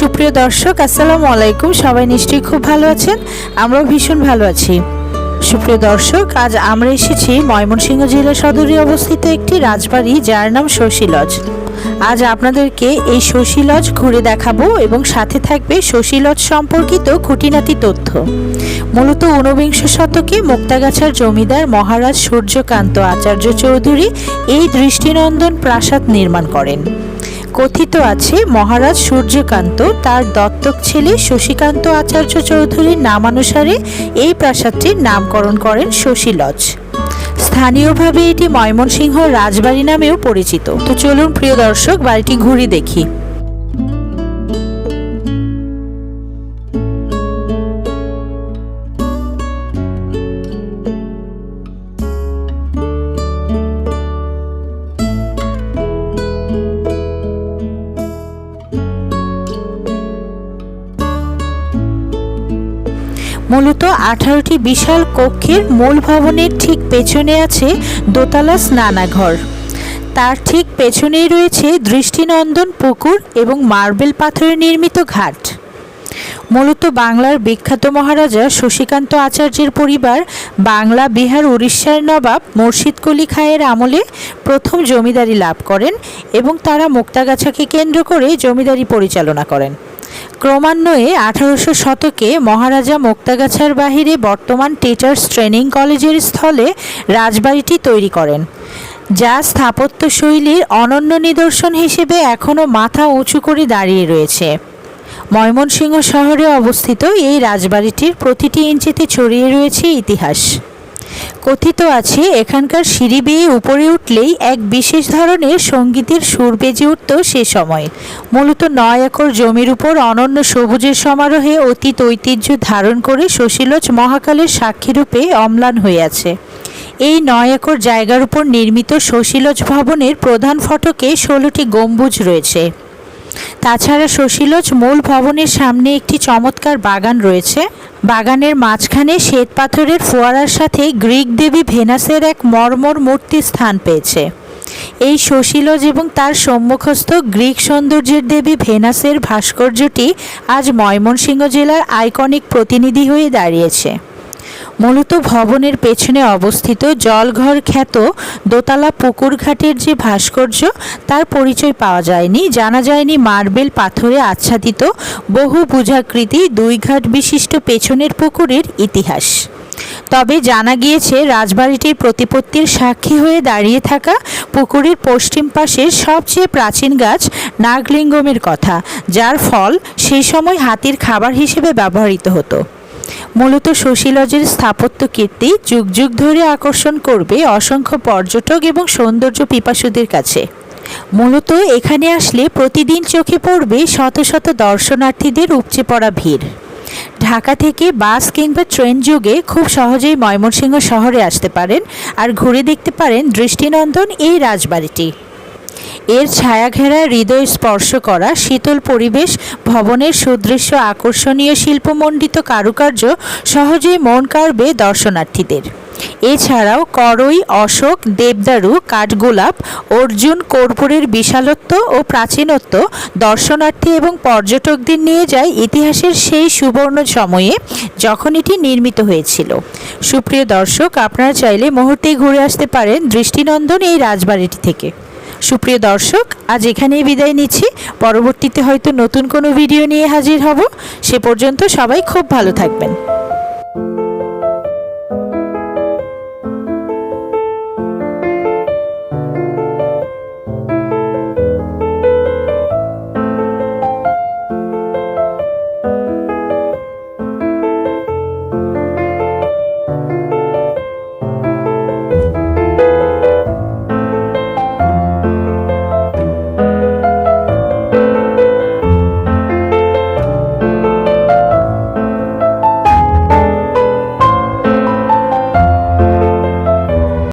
সুপ্রিয় দর্শক, আসসালামু আলাইকুম। সবাই নিশ্চয়ই খুব ভালো আছেন। আমরাও ভীষণ ভালো আছি। সুপ্রিয় দর্শক, আজ আমরা এসেছি ময়মনসিংহ জেলা সদরে অবস্থিত একটি রাজবাড়ি, যার নাম শশী লজ। আজ আপনাদেরকে এই শশী লজ ঘুরে দেখাবো এবং সাথে থাকবে শশী লজ সম্পর্কিত খুঁটিনাটি তথ্য। মূলত ঊনবিংশ শতকে মুক্তাগাছার জমিদার মহারাজ সূর্যকান্ত আচার্য চৌধুরী এই দৃষ্টিনন্দন প্রাসাদ নির্মাণ করেন। কথিত আছে, মহারাজ সূর্যকান্ত, তার দত্তক ছেলে শশীকান্ত আচার্য চৌধুরীর নামানুসারে এই প্রাসাদটির নামকরণ করেন শশী লজ স্থানীয়ভাবে এটি ময়মনসিংহ রাজবাড়ি নামেও পরিচিত। তো চলুন, প্রিয় দর্শক, বাড়িটি ঘুরে দেখি। মূলত আঠারোটি বিশাল কক্ষের মূল ভবনের ঠিক পেছনে আছে দোতলা স্নানাঘর। তার ঠিক পেছনেই রয়েছে দৃষ্টিনন্দন পুকুর এবং মার্বেল পাথরে নির্মিত ঘাট। মূলত বাংলার বিখ্যাত মহারাজা শশীকান্ত আচার্যের পরিবার বাংলা, বিহার, উড়িষ্যার নবাব মুর্শিদ কলি খায়ের আমলে প্রথম জমিদারি লাভ করেন এবং তারা মুক্তাগাছাকে কেন্দ্র করে জমিদারি পরিচালনা করেন। ক্রমান্বয়ে আঠারোশো শতকে মহারাজা মুক্তাগাছার বাহিরে বর্তমান টিচার্স ট্রেনিং কলেজের স্থলে রাজবাড়িটি তৈরি করেন, যা স্থাপত্য শৈলীর অনন্য নিদর্শন হিসেবে এখনও মাথা উঁচু করে দাঁড়িয়ে রয়েছে। ময়মনসিংহ শহরে অবস্থিত এই রাজবাড়িটির প্রতিটি ইঞ্চিতে ছড়িয়ে রয়েছে ইতিহাস। কথিত আছে, এখানকার সিঁড়ি বেয়ে উপরে উঠলেই এক বিশেষ ধরনের সঙ্গীতের সুর বেজে উঠত সে সময়। মূলত নয় একর জমির উপর অনন্য সবুজের সমারোহে অতীত ঐতিহ্য ধারণ করে শশীলোচ মহাকালের সাক্ষীরূপে অম্লান হয়ে আছে। এই নয় একর জায়গার উপর নির্মিত শশীলোচ ভবনের প্রধান ফটকে ষোলোটি গম্বুজ রয়েছে। তাছাড়া শশীলোচ মূল ভবনের সামনে একটি চমৎকার বাগান রয়েছে। বাগানের মাঝখানে শ্বেত পাথরের ফোয়ারার সাথে গ্রিক দেবী ভেনাসের এক মর্মর মূর্তি স্থান পেয়েছে। এই শশীলজ এবং তার সম্মুখস্থ গ্রিক সৌন্দর্যের দেবী ভেনাসের ভাস্কর্যটি আজ ময়মনসিংহ জেলার আইকনিক প্রতিনিধি হয়ে দাঁড়িয়েছে। মূলত ভবনের পেছনে অবস্থিত জলঘর খ্যাত দোতলা পুকুর ঘাটের যে ভাস্কর্য, তার পরিচয় পাওয়া যায়নি। জানা যায়নি মার্বেল পাথরে আচ্ছাদিত বহু বুঝাকৃতি দুই ঘাট বিশিষ্ট পেছনের পুকুরের ইতিহাস। তবে জানা গিয়েছে, রাজবাড়িটির প্রতিপত্তির সাক্ষী হয়ে দাঁড়িয়ে থাকা পুকুরের পশ্চিম পাশের সবচেয়ে প্রাচীন গাছ নাগলিঙ্গমের কথা, যার ফল সেই সময় হাতির খাবার হিসেবে ব্যবহৃত হতো। মূলত শশীলজের স্থাপত্য কীর্তি যুগ যুগ ধরে আকর্ষণ করবে অসংখ্য পর্যটক এবং সৌন্দর্য পিপাসুদের কাছে। মূলত এখানে আসলে প্রতিদিন চোখে পড়বে শত শত দর্শনার্থীদের উপচে পড়া ভিড়। ঢাকা থেকে বাস কিংবা ট্রেন যোগে খুব সহজেই ময়মনসিংহ শহরে আসতে পারেন আর ঘুরে দেখতে পারেন দৃষ্টিনন্দন এই রাজবাড়িটি। এর ছায়াঘেরা হৃদয় স্পর্শ করা শীতল পরিবেশ, ভবনের সুদৃশ্য আকর্ষণীয় শিল্পমণ্ডিত কারুকার্য সহজেই মন কাড়বে দর্শনার্থীদের। এছাড়াও করই, অশোক, দেবদারু, কাঠগোলাপ, অর্জুন, কর্পূরের বিশালত্ব ও প্রাচীনত্ব দর্শনার্থী এবং পর্যটকদের নিয়ে যায় ইতিহাসের সেই সুবর্ণ সময়ে যখন এটি নির্মিত হয়েছিল। সুপ্রিয় দর্শক, আপনারা চাইলে মুহূর্তেই ঘুরে আসতে পারেন দৃষ্টিনন্দন এই রাজবাড়িটি থেকে। সুপ্রিয় দর্শক, আজ এখানেই বিদায় নিচ্ছি। পরবর্তীতে হয়তো নতুন কোনো ভিডিও নিয়ে হাজির হব। সে পর্যন্ত সবাই খুব ভালো থাকবেন।